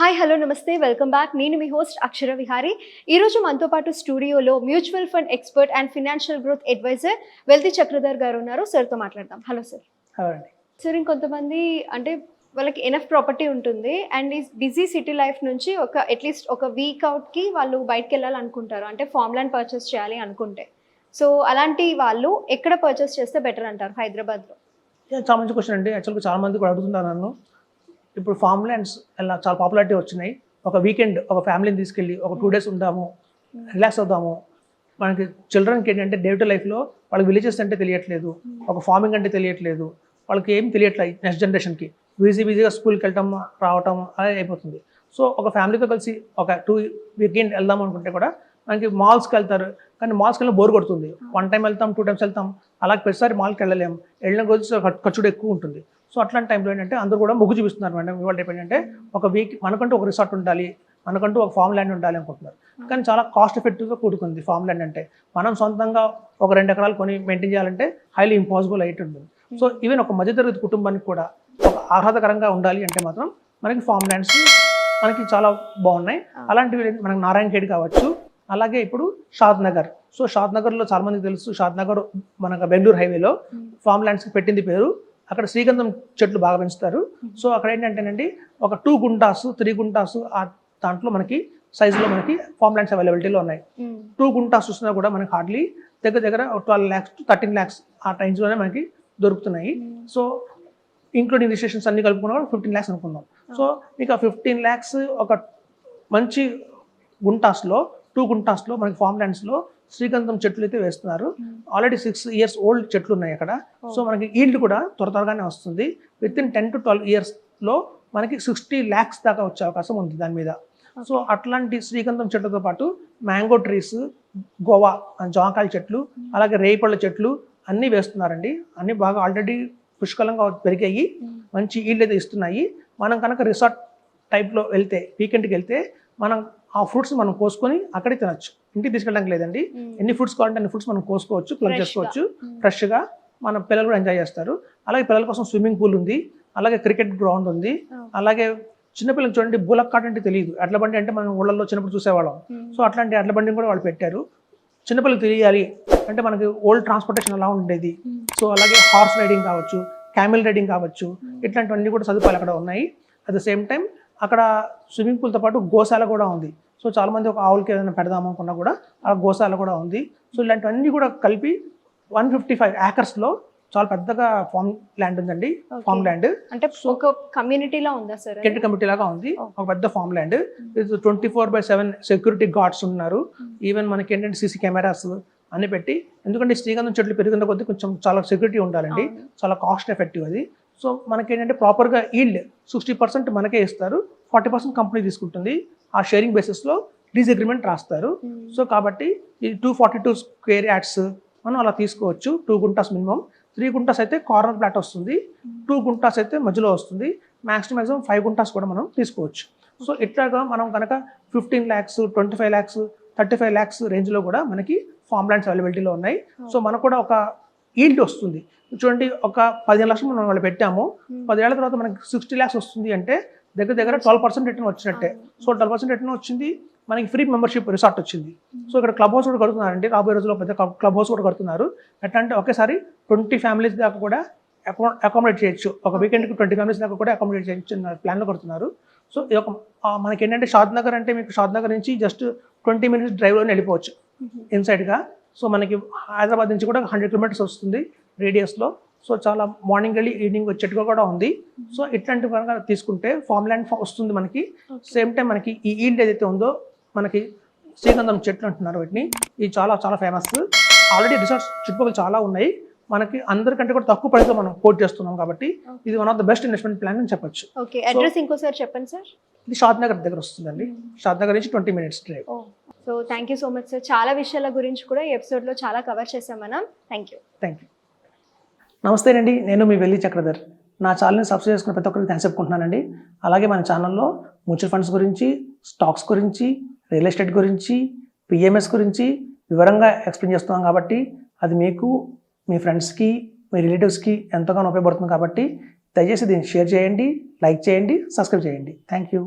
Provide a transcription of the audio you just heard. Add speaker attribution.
Speaker 1: Hi hello నమస్తే. Welcome back నేను మీ హోస్ట్ అక్షర విహారీ. ఈరోజు మనతో పాటు స్టూడియోలో mutual fund expert and financial growth advisor wealthy Chakradhar garu ఉన్నారు. సార్తో మాట్లాడదాం. హలో సార్
Speaker 2: హలో అండి.
Speaker 1: సార్ ఇంకొంతమంది అంటే వాళ్ళకి ఎనఫ్ ప్రాపర్టీ ఉంటుంది. అండ్ ఈ బిజీ సిటీ లైఫ్ నుంచి ఒక అట్లీస్ట్ ఒక వీక్ అవుట్కి వాళ్ళు బయటకు వెళ్ళాలనుకుంటారు. అంటే ఫామ్ ల్యాండ్ పర్చేస్ చేయాలి అనుకుంటే. సో అలాంటి వాళ్ళు ఎక్కడ పర్చేస్ చేస్తే బెటర్ అంటారు హైదరాబాద్లో?
Speaker 2: చాలా మంచి క్వశ్చన్ అండి. యాక్చువల్గా చాలా మంది కూడా అడుగుతున్నారు నన్ను. ఇప్పుడు ఫార్మ్ ల్యాండ్స్ ఎలా చాలా పాపులారిటీ వచ్చినాయి. ఒక వీకెండ్ ఒక ఫ్యామిలీని తీసుకెళ్ళి ఒక టూ డేస్ ఉందాము రిలాక్స్ అవుదాము. మనకి చిల్డ్రన్కి ఏంటంటే డే టు లైఫ్లో వాళ్ళకి విలేజెస్ అంటే తెలియట్లేదు ఒక ఫార్మింగ్ అంటే తెలియట్లేదు వాళ్ళకి ఏం తెలియట్లేదు నెక్స్ట్ జనరేషన్కి బిజీ బిజీగా స్కూల్కి వెళ్ళటం రావటం అలా అయిపోతుంది. సో ఒక ఫ్యామిలీతో కలిసి ఒక టూ వీకెండ్ వెళ్దాం అనుకుంటే కూడా మనకి మాల్స్కి వెళ్తారు. కానీ మాల్స్కి వెళ్ళిన బోర్ కొడుతుంది. వన్ టైం వెళ్తాం టూ టైమ్స్ వెళ్తాం. అలాగే ప్రతిసారి మాల్కి వెళ్ళలేము వెళ్ళిన కొద్ది ఖర్చు కూడా ఎక్కువ ఉంటుంది. సో అట్లాంటి టైంలో ఏంటంటే అందరూ కూడా మొగ్గు చూపిస్తున్నారు మేడం. ఇవాళ రేపు ఏంటంటే ఒక వీక్ మనకంటూ ఒక రిసార్ట్ ఉండాలి. మనకంటూ ఒక ఫామ్ ల్యాండ్ ఉండాలి అనుకుంటున్నారు. కానీ చాలా కాస్ట్ ఎఫెక్టివ్గా కూడుకుంది ఫామ్ ల్యాండ్ అంటే. మనం సొంతంగా ఒక రెండు ఎకరాలు కొని మెయింటైన్ చేయాలంటే హైలీ ఇంపాసిబుల్ అయితే ఉంటుంది. సో ఈవెన్ ఒక మధ్యతరగతి కుటుంబానికి కూడా ఒక ఆహ్లాదకరంగా ఉండాలి అంటే మాత్రం మనకి ఫామ్ ల్యాండ్స్ మనకి చాలా బాగున్నాయి. అలాంటివి మనకి నారాయణ ఖేడ్ కావచ్చు అలాగే ఇప్పుడు షాద్ నగర్. సో షాద్ నగర్లో చాలా మందికి తెలుసు షాద్ నగర్ మనకు బెంగళూరు హైవేలో ఫామ్ ల్యాండ్స్కి పెట్టింది పేరు. అక్కడ శ్రీగంధం చెట్లు బాగా పెంచుతారు. సో అక్కడ ఏంటంటేనండి ఒక టూ గుంటాస్ త్రీ గుంటాస్ ఆ దాంట్లో మనకి సైజులో మనకి ఫామ్ ల్యాండ్స్ అవైలబిలిటీలో ఉన్నాయి. టూ గుంటాస్ చూసినా కూడా మనకి హార్డ్లీ దగ్గర దగ్గర twelve lakhs to thirteen lakhs ఆ రేంజ్లోనే మనకి దొరుకుతున్నాయి. సో ఇంక్లూడింగ్ రిజిస్ట్రేషన్స్ అన్ని కలుపుకున్నా కూడా ఫిఫ్టీన్ ల్యాక్స్ అనుకుందాం. సో మీకు ఆ ఫిఫ్టీన్ ల్యాక్స్ ఒక మంచి గుంటాస్లో టూ గుంటాస్లో మనకి ఫామ్ ల్యాండ్స్లో శ్రీగంధం చెట్లు అయితే వేస్తున్నారు. ఆల్రెడీ సిక్స్ ఇయర్స్ ఓల్డ్ చెట్లు ఉన్నాయి అక్కడ. సో మనకి ఈల్డ్ కూడా త్వర త్వరగానే వస్తుంది. With in ten to twelve ఇయర్స్లో మనకి సిక్స్టీ ల్యాక్స్ దాకా వచ్చే అవకాశం ఉంది దాని మీద. సో అట్లాంటి శ్రీగంధం చెట్లతో పాటు మ్యాంగో ట్రీస్ గోవా జామకాయల చెట్లు అలాగే రేపళ్ళ చెట్లు అన్నీ వేస్తున్నారండి. అన్నీ బాగా ఆల్రెడీ పుష్కలంగా పెరిగాయి. మంచి ఈల్డ్ అయితే ఇస్తున్నాయి. మనం కనుక రిసార్ట్ టైప్లో వెళ్తే వీకెండ్కి వెళ్తే మనం ఆ ఫ్రూట్స్ మనం కోసుకొని అక్కడే తినొచ్చు. ఇంటికి తీసుకెళ్ళడానికి లేదండి. ఎన్ని ఫ్రూట్స్ కావాలంటే అన్ని ఫ్రూట్స్ మనం కోసుకోవచ్చు ప్లగ్. చేసుకోవచ్చు. ఫ్రెష్గా మన పిల్లలు కూడా ఎంజాయ్ చేస్తారు. అలాగే పిల్లల కోసం స్విమ్మింగ్ పూల్ ఉంది. అలాగే క్రికెట్ గ్రౌండ్ ఉంది. అలాగే చిన్నపిల్లలు చూడండి బులక్ కార్ట్ అంటే తెలియదు. అట్ల బండి అంటే మనం ఊళ్ళల్లో చిన్నప్పుడు చూసేవాళ్ళం. సో అట్లాంటి అట్ల బండిని కూడా వాళ్ళు పెట్టారు. చిన్నపిల్లలు తెలియాలి. అంటే మనకి ఓల్డ్ ట్రాన్స్పోర్టేషన్ ఎలా ఉండేది? సో అలాగే హార్స్ రైడింగ్ కావచ్చు క్యామిల్ రైడింగ్ కావచ్చు ఇట్లాంటివన్నీ కూడా సదుపాయాలు అక్కడ ఉన్నాయి. అట్ ద సేమ్ టైం అక్కడ స్విమ్మింగ్ పూల్తో పాటు గోశాల కూడా ఉంది. సో చాలా మంది ఒక ఆవులకి ఏదైనా పెడదాం అనుకున్నా కూడా ఆ గోశాల కూడా ఉంది. సో ఇలాంటివన్నీ కూడా కలిపి వన్ ఫిఫ్టీ ఫైవ్ యాకర్స్లో చాలా పెద్దగా ఫామ్ ల్యాండ్ ఉందండి. Farm land.
Speaker 1: అంటే ఒక కమ్యూనిటీలో ఉందా సార్
Speaker 2: కెంట్ కమిటీ లాగా ఉంది ఒక పెద్ద farm land. Twenty four by seven security guards ఉన్నారు. ఈవెన్ మనకి ఏంటంటే సీసీ కెమెరాస్ అన్ని పెట్టి. ఎందుకంటే శ్రీగంధం చెట్లు పెరిగిన కొద్దీ కొంచెం చాలా సెక్యూరిటీ ఉండాలండి. చాలా కాస్ట్ ఎఫెక్టివ్ అది. సో మనకి ఏంటంటే ప్రాపర్గా ఈల్డ్ సిక్స్టీ పర్సెంట్ మనకే ఇస్తారు. ఫార్టీ పర్సెంట్ కంపెనీ తీసుకుంటుంది. ఆ షేరింగ్ బేసిస్లో లీజ్ అగ్రిమెంట్ రాస్తారు. సో కాబట్టి ఈ two forty two square yards మనం అలా తీసుకోవచ్చు. Two guntas minimum three guntas అయితే కార్నర్ ప్లాట్ వస్తుంది. టూ గుంటాస్ అయితే మధ్యలో వస్తుంది. Max to maximum five guntas కూడా మనం తీసుకోవచ్చు. సో ఇట్లాగా మనం కనుక fifteen lakhs twenty five lakhs thirty five lakhs రేంజ్లో కూడా మనకి ఫామ్ ల్యాండ్స్ అవైలబిలిటీలో ఉన్నాయి. సో మనకు కూడా ఒక ఈల్డ్ వస్తుంది. చూడండి ఒక పదిహేను లక్షలు మనం వాళ్ళు పెట్టాము. పదేళ్ళ తర్వాత మనకి సిక్స్టీ ల్యాక్స్ వస్తుంది అంటే దగ్గర దగ్గర ట్వెల్వ్ పర్సెంట్ రిటర్న్ వచ్చినట్టే. సో ట్వెల్వ్ పర్సెంట్ రిటర్న్ వచ్చింది. మనకి ఫ్రీ మెంబర్షిప్ రిసార్ట్ వచ్చింది. సో ఇక్కడ క్లబ్ హౌస్ కూడా కడుతున్నారండి. రాబోయే రోజుల్లో పెద్ద క్లబ్ హౌస్ కూడా కడుతున్నారు. ఎట్లా అంటే ఒకేసారి ట్వంటీ ఫ్యామిలీస్ దాకా కూడా అకామిడేట్ చేయొచ్చు. ఒక వీకెండ్కి ట్వంటీ ఫ్యామిలీస్ దాకా కూడా అకామిడేట్ చేయొచ్చు అన్న ప్లాన్లో కడుతున్నారు. సో ఇది ఒక మనకి ఏంటంటే షాద్ నగర్ అంటే మీకు షాద్ నగర్ నుంచి జస్ట్ ట్వంటీ మినిట్స్ డ్రైవ్లోనే వెళ్ళిపోవచ్చు. ఇన్సైడ్గా సో మనకి హైదరాబాద్ నుంచి కూడా హండ్రెడ్ కిలోమీటర్స్ వస్తుంది రేడియస్లో సో చాలా మార్నింగ్ వెళ్ళి ఈవినింగ్ వచ్చేట్టుగా కూడా ఉంది. సో ఇట్లాంటివి కనుక తీసుకుంటే ఫామ్ ల్యాండ్ వస్తుంది మనకి. సేమ్ టైం మనకి ఈ ఈల్డ్ ఏదైతే ఉందో మనకి శ్రీగంధం చెట్లు అంటున్నారు వీటిని. ఇవి చాలా చాలా ఫేమస్ ఆల్రెడీ రిసార్ట్స్ చుట్టుపక్కల చాలా ఉన్నాయి. మనకి అందరికంటే కూడా తక్కువ ప్రైస్లో మనం కోట్ చేస్తున్నాం కాబట్టి ఇది one of the best investment plan అని చెప్పొచ్చు.
Speaker 1: ఓకే అడ్రస్ ఇంకోసారి చెప్పండి సార్
Speaker 2: ఇది షాద్ నగర్ దగ్గర వస్తుందండి. షాద్ నగర్ నుంచి twenty minutes drive
Speaker 1: so thank you so much sir చాలా విషయాల గురించి కూడా ఈ ఎపిసోడ్లో చాలా కవర్ చేసాం మనం. థ్యాంక్ యూ
Speaker 2: థ్యాంక్ యూ నమస్తేనండి నేను మీ వెళ్ళి చక్రధర్. నా ఛానల్ని సబ్స్క్రైబ్ చేసుకున్న ప్రతి ఒక్కరికి థ్యాంక్స్ చెప్పుకుంటున్నానండి. అలాగే మన ఛానల్లో మ్యూచువల్ ఫండ్స్ గురించి స్టాక్స్ గురించి రియల్ ఎస్టేట్ గురించి పిఎంఎస్ గురించి వివరంగా ఎక్స్ప్లెయిన్ చేస్తున్నాం కాబట్టి అది మీకు మీ ఫ్రెండ్స్కి మీ రిలేటివ్స్కి ఎంతగానో ఉపయోగపడుతుంది కాబట్టి దయచేసి దీన్ని షేర్ చేయండి లైక్ చేయండి సబ్స్క్రైబ్ చేయండి. Thank you